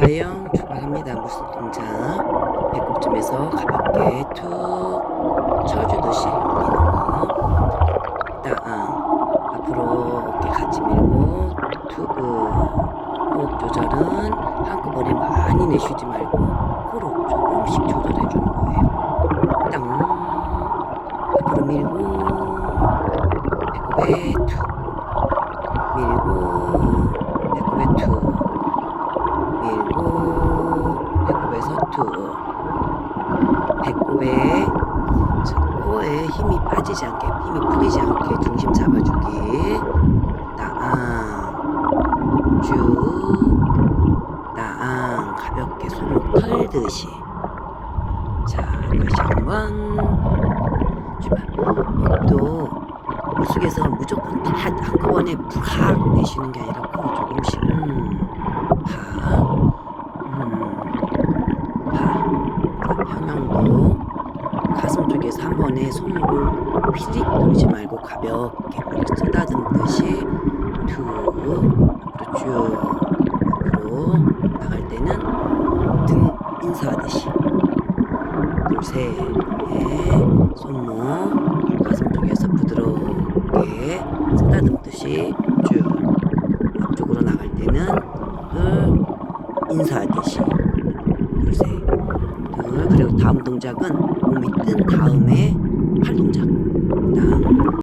자영 출발합니다. 무술 동작. 배꼽쯤에서 가볍게 툭 쳐주듯이 거. 땅. 앞으로 어깨 같이 밀고 투구. 호흡 조절은 한꺼번에 많이 내쉬지 말고 코로 조금씩 조절해 주는 거예요. 땅. 앞으로 밀고 배꼽에 툭. 밀고 배꼽에 툭. 밀고 배꼽에서 툭 배꼽에 자, 코에 힘이 빠지지 않게 힘이 풀리지 않게 중심 잡아주기. 따앙 쭉. 따앙 가볍게 손을 털듯이. 자 다시 한번. 또 물속에서 무조건 다 한꺼번에 푹 내쉬는 게 아니라 코 조금씩 음, 파, 음, 파. 평형도 쪽에서 한 번에 손을 휘릭 돌지 말고 가볍게 머리 쓰다듬 듯이 툭 앞으로 쭉 앞으로 나갈 때는 등 인사하듯이. 둘셋 넷, 손목 가슴 쪽에서 부드럽게 쓰다듬듯이 쭉 앞쪽으로 나갈 때는 둘 인사하듯이. 둘셋 다음 동작은 몸이 뜬 다음에